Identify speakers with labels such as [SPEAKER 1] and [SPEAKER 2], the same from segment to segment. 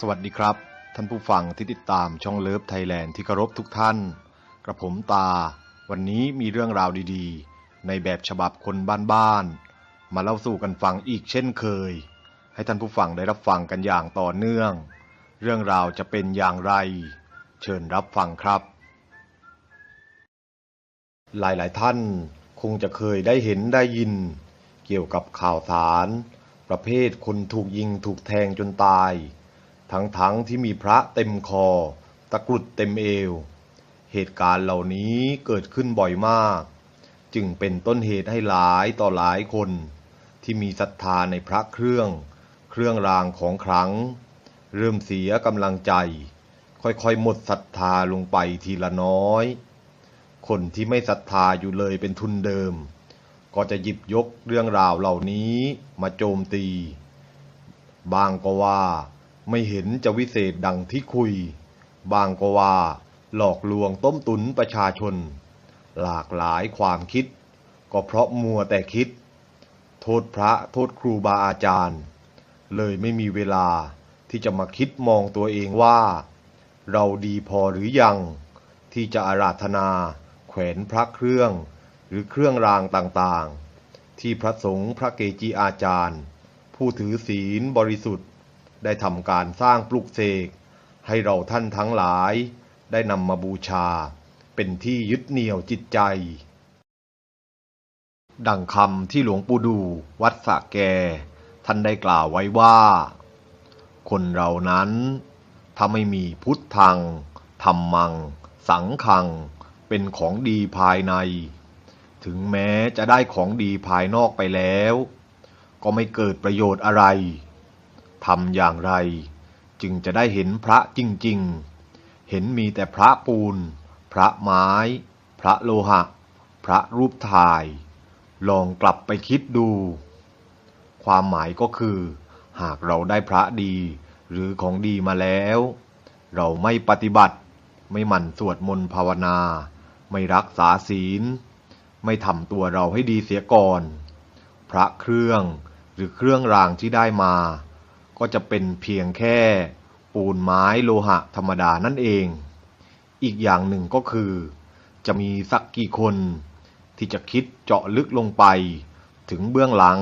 [SPEAKER 1] สวัสดีครับ ท่านผู้ฟังที่ติดตามช่องเลิฟไทยแลนด์ที่เคารพทุกท่าน กระผมตา วันนี้มีเรื่องราวดีๆ ในแบบฉบับคนบ้านๆมาเล่าสู่กันฟังอีกเช่นเคย ให้ท่านผู้ฟังได้รับฟังกันอย่างต่อเนื่อง เรื่องราวจะเป็นอย่างไร เชิญรับฟังครับ หลายๆท่านคงจะเคยได้เห็นได้ยิน เกี่ยวกับข่าวสาร ประเภทคนถูกยิงถูกแทงจนตาย ทั้งๆทที่มีพระเต็มคอ ตะกรุดเต็มเอว เหตุการณ์เหล่านี้เกิดขึ้นบ่อยมาก จึงเป็นต้นเหตุให้หลายต่อหลายคน ที่มีศรัทธาในพระเครื่อง เครื่องรางของขลัง เริ่มเสียกำลังใจ ค่อยๆหมดศรัทธาลงไปทีละน้อย คนที่ไม่ศรัทธาอยู่เลยเป็นทุนเดิม ก็จะหยิบยกเรื่องราวเหล่านี้มาโจมตี บางก็ว่า ไม่เห็นจะวิเศษดังที่คุย บางก็ว่า หลอกลวงต้มตุนประชาชน หลากหลายความคิด ก็เพราะมัวแต่คิด โทษพระโทษครูบาอาจารย์ เลยไม่มีเวลาที่จะมาคิดมองตัวเองว่า เราดีพอหรือยัง ที่จะอาราธนา แขวนพระเครื่อง หรือเครื่องรางต่างๆ ที่พระสงฆ์พระเกจิอาจารย์ ผู้ถือศีลบริสุทธิ์ ได้ทำการสร้างปลุกเสกให้เราท่านทั้งหลาย ได้นำมาบูชา เป็นที่ยึดเหนี่ยวจิตใจ ดังคำที่หลวงปู่ดูวัดสะแก ท่านได้กล่าวไว้ว่า คนเรานั้น ถ้าไม่มีพุทธังธรรมัง สังขัง เป็นของดีภายใน ถึงแม้จะได้ของดีภายนอกไปแล้ว ก็ไม่เกิดประโยชน์อะไร ทำอย่างไร จึงจะได้เห็นพระจริงๆ เห็นมีแต่พระปูน พระไม้ พระโลหะ พระรูปถ่าย ลองกลับไปคิดดู ความหมายก็คือ หากเราได้พระดีหรือของดีมาแล้ว เราไม่ปฏิบัติ ไม่หมั่นสวดมนต์ภาวนา ไม่รักษาศีล ไม่ทำตัวเราให้ดีเสียก่อน พระเครื่องหรือเครื่องรางที่ได้มา ก็จะเป็นเพียงแค่ปูนไม้โลหะธรรมดานั่นเอง อีกอย่างหนึ่งก็คือ จะมีสักกี่คนที่จะคิดเจาะลึกลงไป ถึงเบื้องหลัง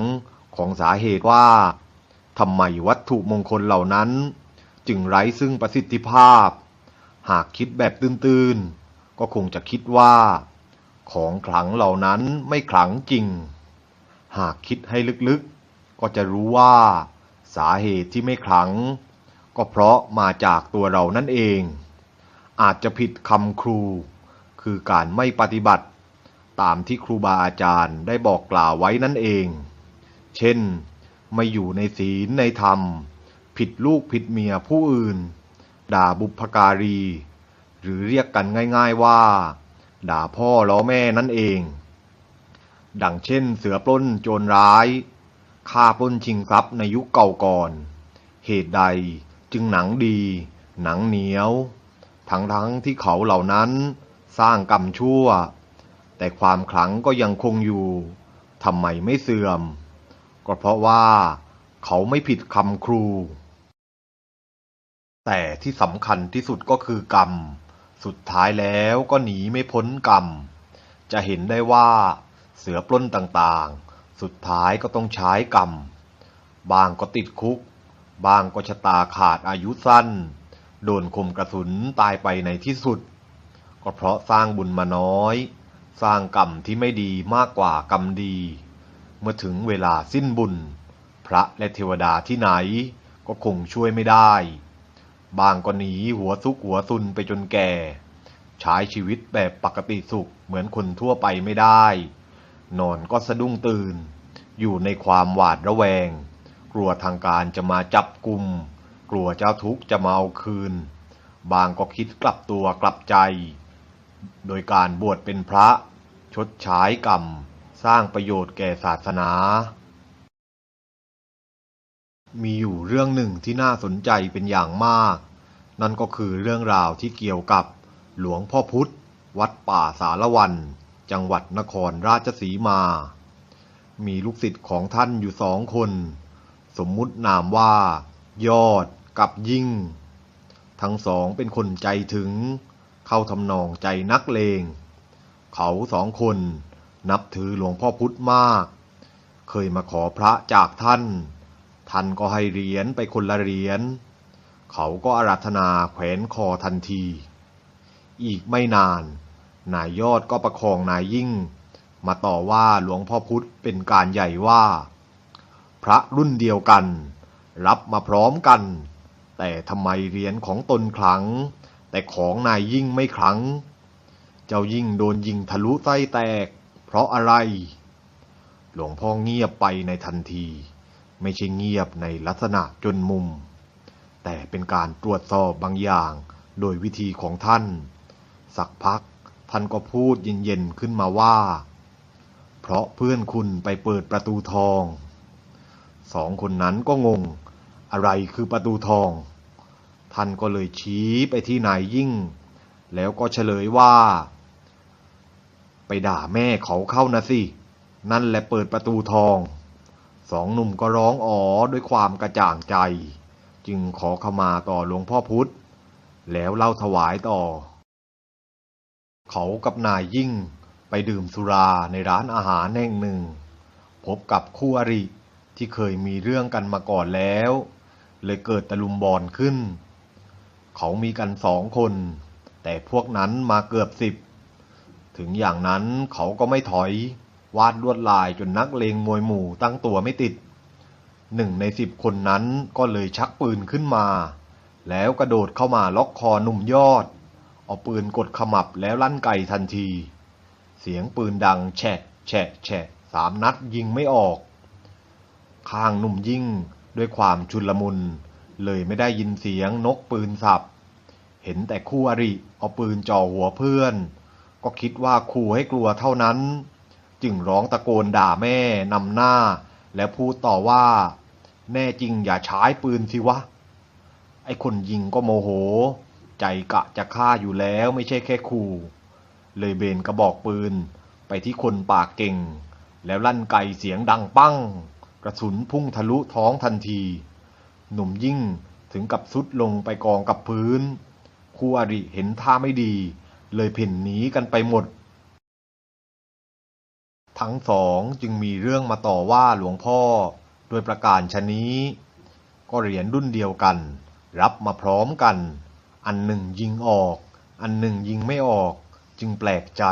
[SPEAKER 1] ของสาเหตุว่าทำไมวัตถุมงคลเหล่านั้น จึงไร้ซึ่งประสิทธิภาพ หากคิดแบบตื้นๆ ก็คงจะคิดว่า ของขลังเหล่านั้นไม่ขลังจริง หากคิดให้ลึกๆ ก็จะรู้ว่า สาเหตุที่ไม่ขลัง ก็เพราะมาจากตัวเรานั่นเอง อาจจะผิดคำครู คือการไม่ปฏิบัติ ตามที่ครูบาอาจารย์ได้บอกกล่าวไว้นั่นเอง เช่น ไม่อยู่ในศีลในธรรม ผิดลูกผิดเมียผู้อื่น ด่าบุพการี หรือเรียกกันง่ายๆว่า ด่าพ่อล้อแม่นั่นเอง ดังเช่นเสือปล้นโจรร้าย ฆ่าปล้นชิงทรัพย์ในยุคเก่าก่อน เหตุใดจึงหนังดี หนังเหนียว ทั้งๆทที่เขาเหล่านั้นสร้างกรรมชั่ว แต่ความขลังก็ยังคงอยู่ทำไมไม่เสื่อม ก็เพราะว่าเขาไม่ผิดคำครู แต่ที่สำคัญที่สุดก็คือกรรม สุดท้ายแล้วก็หนีไม่พ้นกรรม จะเห็นได้ว่าเสือปล้นต่างๆ สุดท้ายก็ต้องใช้กรรม บางก็ติดคุก บางก็ชะตาขาดอายุสั้น โดนคมกระสุนตายไปในที่สุด ก็เพราะสร้างบุญมาน้อย สร้างกรรมที่ไม่ดีมากกว่ากรรมดี เมื่อถึงเวลาสิ้นบุญ พระและเทวดาที่ไหนก็คงช่วยไม่ได้ บางก็หนีหัวซุกหัวซุนไปจนแก่ ใช้ชีวิตแบบปกติสุขเหมือนคนทั่วไปไม่ได้ นอนก็สะดุ้งตื่น อยู่ในความหวาดระแวง กลัวทางการจะมาจับกลุ่ม กลัวเจ้าทุกข์จะมาเอาคืน บางก็คิดกลับตัวกลับใจ โดยการบวชเป็นพระ ชดใช้กรรม สร้างประโยชน์แก่ศาสนา มีอยู่เรื่องหนึ่งที่น่าสนใจเป็นอย่างมาก นั่นก็คือเรื่องราวที่เกี่ยวกับหลวงพ่อพุธ วัดป่าสารวัน จังหวัดนครราชสีมา มีลูกศิษย์ของท่านอยู่สองคน สมมุตินามว่า ยอดกับยิ่ง ทั้งสองเป็นคนใจถึง เข้าทำนองใจนักเลง เขาสองคนนับถือหลวงพ่อพุธมาก เคยมาขอพระจากท่าน ท่านก็ให้เหรียญไปคนละเหรียญ เขาก็อาราธนาแขวนคอทันที อีกไม่นาน นายยอดก็ประคองนายยิ่ง มาต่อว่าหลวงพ่อพุธเป็นการใหญ่ว่า พระรุ่นเดียวกัน รับมาพร้อมกัน แต่ทำไมเหรียญของตนขลัง แต่ของนายยิ่งไม่ขลัง เจ้ายิ่งโดนยิงทะลุไส้แตก เพราะอะไร หลวงพ่อเงียบไปในทันที ไม่ใช่เงียบในลักษณะจนมุม แต่เป็นการตรวจสอบบางอย่างโดยวิธีของท่าน สักพักท่านก็พูดเย็นๆขึ้นมาว่า เพราะเพื่อนคุณไปเปิดประตูทอง สองคนนั้นก็งง อะไรคือประตูทอง ท่านก็เลยชี้ไปที่นายยิ่ง แล้วก็เฉลยว่า ไปด่าแม่เขาเข้านะสิ นั่นแหละเปิดประตูทอง สองหนุ่มก็ร้องอ๋อด้วยความกระจ่างใจ จึงขอขมาต่อหลวงพ่อพุธ แล้วเล่าถวายต่อ เขากับนายยิ่ง ไปดื่มสุราในร้านอาหารแห่งหนึ่ง พบกับคู่อริที่เคยมีเรื่องกันมาก่อนแล้ว เลยเกิดตะลุมบอลขึ้น เขามีกันสองคน แต่พวกนั้นมาเกือบสิบ ถึงอย่างนั้นเขาก็ไม่ถอย วาดลวดลายจนนักเลงมวยหมู่ตั้งตัวไม่ติด หนึ่งในสิบคนนั้นก็เลยชักปืนขึ้นมา แล้วกระโดดเข้ามาล็อกคอหนุ่มยอด เอาปืนกดขมับแล้วลั่นไกทันที เสียงปืนดังแฉะแฉะแฉะสามนัดยิงไม่ออก ข้างหนุ่มยิ่งด้วยความชุลมุน เลยไม่ได้ยินเสียงนกปืนสับ เห็นแต่คู่อริเอาปืนจ่อหัวเพื่อน ก็คิดว่าขู่ให้กลัวเท่านั้น จึงร้องตะโกนด่าแม่นำหน้า แล้วพูดต่อว่า แน่จริงอย่าใช้ปืนสิวะ ไอ้คนยิงก็โมโห ใจกะจะฆ่าอยู่แล้วไม่ใช่แค่ขู่ เลยเบนกระบอกปืน ไปที่คนปากเก่ง แล้วลั่นไกเสียงดังปั้ง กระสุนพุ่งทะลุท้องทันที หนุ่มยิ่งถึงกับซุดลงไปกองกับพื้น คู่อริเห็นท่าไม่ดี เลยเพ่นหนีกันไปหมด ทั้งสองจึงมีเรื่องมาต่อว่าหลวงพ่อโดยประการชนี้ ก็เหรียญรุ่นเดียวกัน รับมาพร้อมกัน อันหนึ่งยิงออก อันหนึ่งยิงไม่ออก จึงแปลกใจ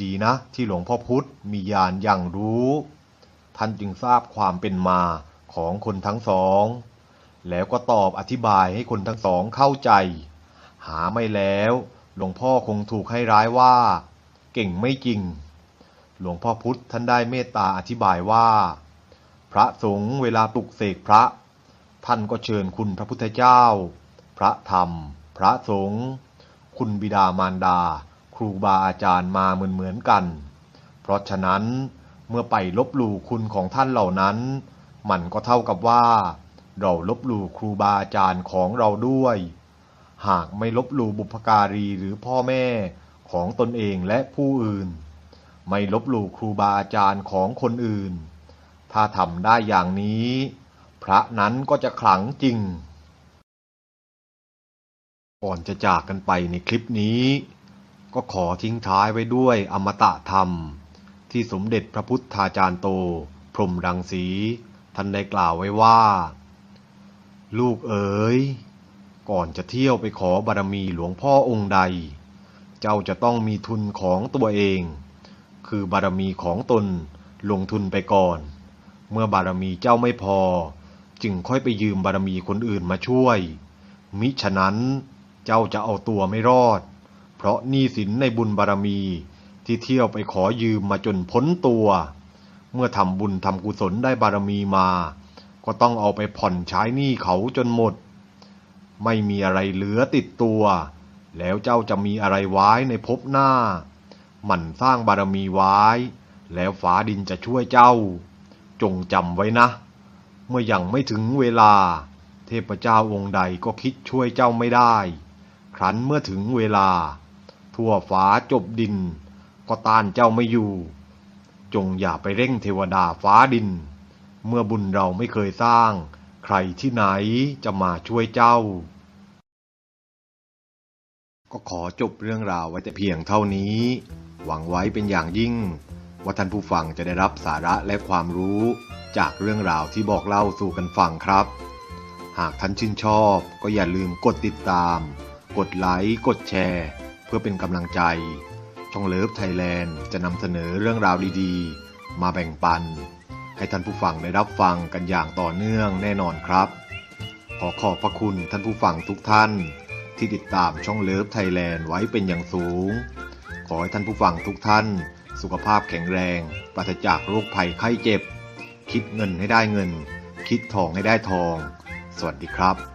[SPEAKER 1] ดีนะที่หลวงพ่อพุธมีญาณอย่างรู้ ท่านจึงทราบความเป็นมาของคนทั้งสอง แล้วก็ตอบอธิบายให้คนทั้งสองเข้าใจ หาไม่แล้วหลวงพ่อคงถูกให้ร้ายว่า เก่งไม่จริง หลวงพ่อพุธท่านได้เมตตาอธิบายว่า พระสงฆ์เวลาปลุกเสกพระ ท่านก็เชิญคุณพระพุทธเจ้า พระธรรม พระสงฆ์คุณบิดามารดา รูบาอาจารย์มาเหมือนเหมือนๆกัน เพราะฉะนั้นเมื่อไปลบหลู่คุณของท่านเหล่านั้น มันก็เท่ากับว่า เราลบหลู่ครูบาอาจารย์ของเราด้วย หากไม่ลบหลู่บุพการีหรือพ่อแม่ของตนเองและผู้อื่น ไม่ลบหลู่ครูบาอาจารย์ของคนอื่น ถ้าทำได้อย่างนี้ พระนั้นก็จะขลังจริง ก่อนจะจากกันไปในคลิปนี้ ก็ขอทิ้งท้ายไว้ด้วยอมตะธรรม ที่สมเด็จพระพุทธาจารย์โต พรมรังสี ท่านได้กล่าวไว้ว่า ลูกเอ๋ย ก่อนจะเที่ยวไปขอบารมีหลวงพ่อองค์ใด เจ้าจะต้องมีทุนของตัวเอง คือบารมีของตนลงทุนไปก่อน เมื่อบารมีเจ้าไม่พอ จึงค่อยไปยืมบารมีคนอื่นมาช่วย มิฉะนั้นเจ้าจะเอาตัวไม่รอด เพราะหนี้สินในบุญบารมี ที่เที่ยวไปขอยืมมาจนพ้นตัว เมื่อทำบุญทำกุศลได้บารมีมา ก็ต้องเอาไปผ่อนใช้หนี้เขาจนหมด ไม่มีอะไรเหลือติดตัว แล้วเจ้าจะมีอะไรไว้ในภพหน้า หมั่นสร้างบารมีไว้ แล้วฟ้าดินจะช่วยเจ้า จงจำไว้นะ เมื่อยังไม่ถึงเวลา เทพเจ้าองค์ใดก็คิดช่วยเจ้าไม่ได้ครั้นเมื่อถึงเวลา ทั่วฟ้าจบดิน ก็ต้านเจ้าไม่อยู่ จงอย่าไปเร่งเทวดาฟ้าดิน เมื่อบุญเราไม่เคยสร้าง ใครที่ไหนจะมาช่วยเจ้า ก็ขอจบเรื่องราวไว้แต่เพียงเท่านี้ หวังไว้เป็นอย่างยิ่งว่าท่านผู้ฟังจะได้รับสาระและความรู้จากเรื่องราวที่บอกเล่าสู่กันฟังครับ หากท่านชื่นชอบก็อย่าลืมกดติดตาม กดไลค์ กดแชร์ พื่อเป็นกำลังใจ ช่องเลิฟไทยแลนด์จะนำเสนอเรื่องราวดีๆ มาแบ่งปัน ให้ท่านผู้ฟังได้รับฟังกันอย่างต่อเนื่องแน่นอนครับ ขอขอบพระคุณท่านผู้ฟังทุกท่าน ที่ติดตามช่องเลิฟไทยแลนด์ไว้เป็นอย่างสูง ขอให้ท่านผู้ฟังทุกท่าน สุขภาพแข็งแรง ปราศจากโรคภัยไข้เจ็บ คิดเงินให้ได้เงิน คิดทองให้ได้ทอง สวัสดีครับ